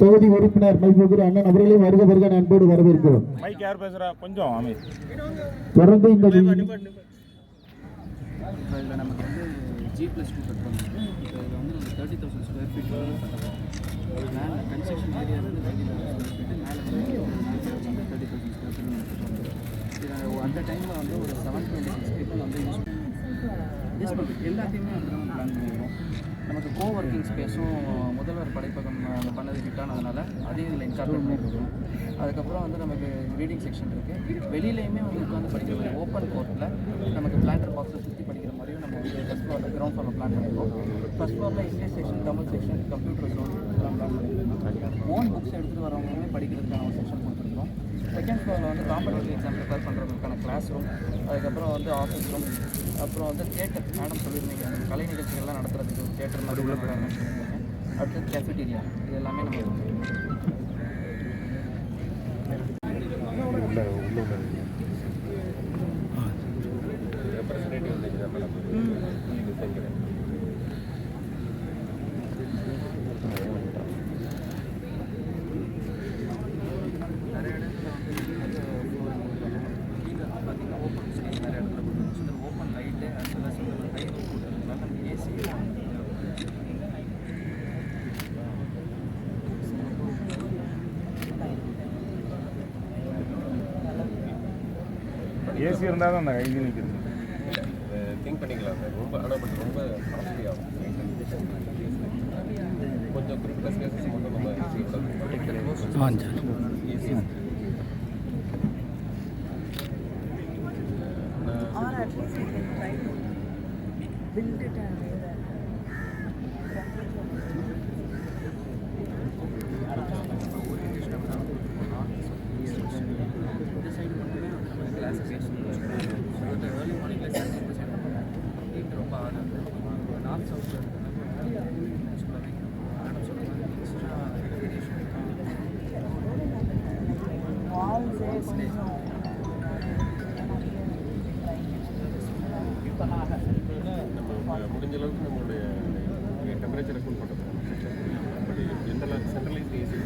தொகுதி உறுப்பினர் மைபூகுரு அண்ணன் அவர்களையும் வருக வருக அன்போடு வரவேற்கிறோம். மைக் யார் பேசுறா? கொஞ்சம் அமைதி. தொடர்ந்து இந்த ஜி ப்ளஸ் டூ கட்டுறோம் இப்போ இதில் வந்து நம்ம தேர்ட்டி தௌசண்ட் ஸ்கொயர் ஃபீட் மேலே கன்ஸ்ட்ரக்ஷன் ஏரியா வந்து தேர்ட்டி தௌசண்ட் ஸ்கொயர் ஃபீட் மேலே வந்து தேர்ட்டி தௌசண்ட் ஸ்கொயர் ஃபீட் இது அந்த டைமில் வந்து ஒரு செவன் டுவெண்ட்டி சிக்ஸ் பீப்புள் வந்து யூஸ் எல்லாத்தையுமே அப்படி தான் பிளான் பண்ணிடுவோம் நமக்கு கோ ஒர்க்கிங் ஸ்பேஸும் முதல்வர் படைப்பகம் பண்ணது ஹிட்டானதுனால அதையும் இதில் இன்கார்பரேட் பண்ணியிருக்கோம் அதுக்கப்புறம் வந்து நமக்கு ரீடிங் செக்ஷன் இருக்குது வெளியிலையுமே வந்து உட்காந்து படிக்கிற மாதிரி ஓப்பன் கோர்ட்டில் நமக்கு பிளான்டர் பாக்ஸை சுற்றி படிக்கிற மாதிரியும் நம்ம வந்து ஃபஸ்ட் ஃப்ளோரில் கிரவுண்ட் ஃப்ளோரில் பிளான் பண்ணியிருக்கோம் ஃபஸ்ட் ஃப்ளோரில் English section Tamil section computer zone இதெல்லாம் பிளான் பண்ணியிருக்கோம் ஓன் புக்ஸ் எடுத்துகிட்டு வரவங்களுமே படிக்கிறதுக்கான ஒரு செக்ஷன் கொடுத்துருக்கோம். செகண்ட் ஃப்ளோரில் வந்து காம்படிட்டிவ் எக்ஸாம் ப்ரிப்பேர் பண்ணுறதுக்கான கிளாஸ் ரூம் அதுக்கப்புறம் வந்து ஆஃபீஸ் ரூம் அப்புறம் வந்து தேட்டர் மேடம் சொல்லியிருந்தீங்க அந்த கலை நிகழ்ச்சிகள்லாம் நடத்துறதுக்கு ஒரு தியேட்டர் மாதிரி உள்ள சொல்லியிருந்தீங்க அடுத்து கேஃபிடீரியா இது எல்லாமே நம்ம நிறைய இடத்துல வந்து பார்த்தீங்கன்னா ஓப்பன் ஸ்பேஸ் நிறைய இடத்துல கொடுத்துருக்கோம் open light as well as வந்து ஹை ரூம் கொடுத்துருக்கனால நமக்கு ஏசி ஏசி இருந்தால் தான் அந்த கைதி நிற்கிறது திங்க் பண்ணிக்கலாம் சார். ரொம்ப ஆனால் பட் ரொம்ப காஸ்ட்லி ஆகும். கொஞ்சம் குறிப்பிட்ட ஸ்பேசஸ் மட்டும் நம்ம easy Or at least we can try to build it and இந்த சைடு மட்டுமே வந்து நம்ம class base so early morning class இந்த சைடு ஹீட் ரொம்ப ஆகாது நார்த் சவுத்தில் மேடம் சொன்ன மாதிரி எக்ஸ்ட்ரா ரெகுலேஷன் நம்ம முடிஞ்ச அளவுக்கு நம்மளுடைய பட் ஜென்ரலாக சென்ட்ரலைஸ் ஏசி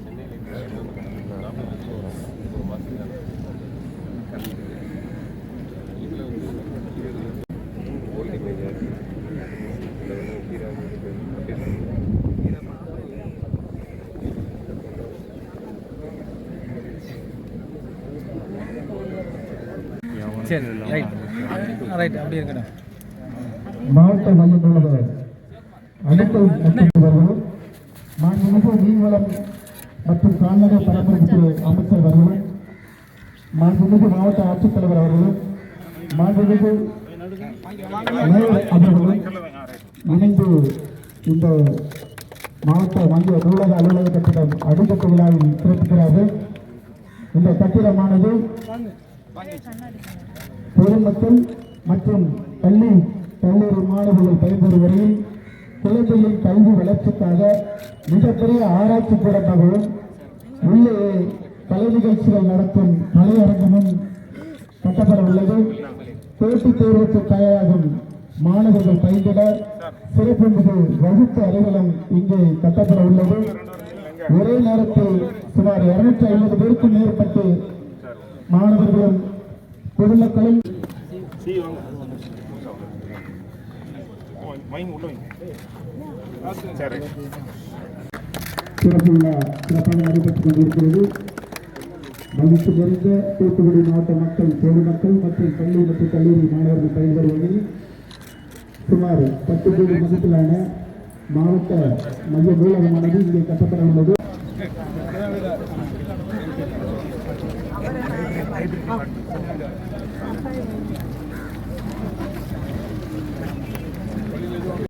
சென்னையில் நாற்பது ஒரு மாதம் இதில் வந்து ஓல்ட் இமேஜாக இருக்குது இதில் வந்து கீரை அப்படியே சரி ரைட் ரைட் அப்படியே இருக்கட்டும். மாவட்ட மையம் மாண்புமிகு மீன்வளம் மற்றும் கால்நடை பராமரிப்புத்துறை அமைச்சர் அவர்களும் மாண்புமிகு மாவட்ட ஆட்சித்தலைவர் அவர்களும் மாண்புமிகு அவர்களும் இணைந்து இந்த மாவட்ட வங்கி நூலக அலுவலக கட்டிடம் அடிக்கட்டு விழாவில் சிறப்பிக்கிறார்கள் இந்த கட்டிடமானது பொதுமக்கள் மற்றும் பள்ளி கல்லூரி மாணவர்கள் பயன்பெறும் வரையில் குழந்தையின் கல்வி வளர்ச்சிக்காக மிகப்பெரிய ஆராய்ச்சி கூடமாகவும் உள்ளே கலை நிகழ்ச்சிகள் நடத்தும் கலையரங்கமும் கட்டப்பட உள்ளது போட்டித் தேர்வுக்கு தயாராகும் மாணவர்கள் பயன்பட சிறப்பு மிகு வகுப்பு அறைகளும் இங்கே கட்டப்பட உள்ளது ஒரே நேரத்தில் சுமார் இருநூற்றி ஐம்பது பேருக்கும் மேற்பட்டு மாணவர்களும் பொதுமக்களும் சி வாங்க சிறப்புள்ள சிறப்பாக நடைபெற்றுக் கொண்டிருக்கிறது. மகிழ்ச்சி நிறைந்த தூத்துக்குடி மாவட்ட மக்கள் பொதுமக்கள் மற்றும் பள்ளி மற்றும் கல்லூரி மாணவர்கள் பயில்வர் வகையில் சுமார் பத்து கோடி மதிப்பிலான மாவட்ட மைய நூலகமானது இங்கே கட்டப்பட உள்ளது. ಹೈಬ್ರಿಡ್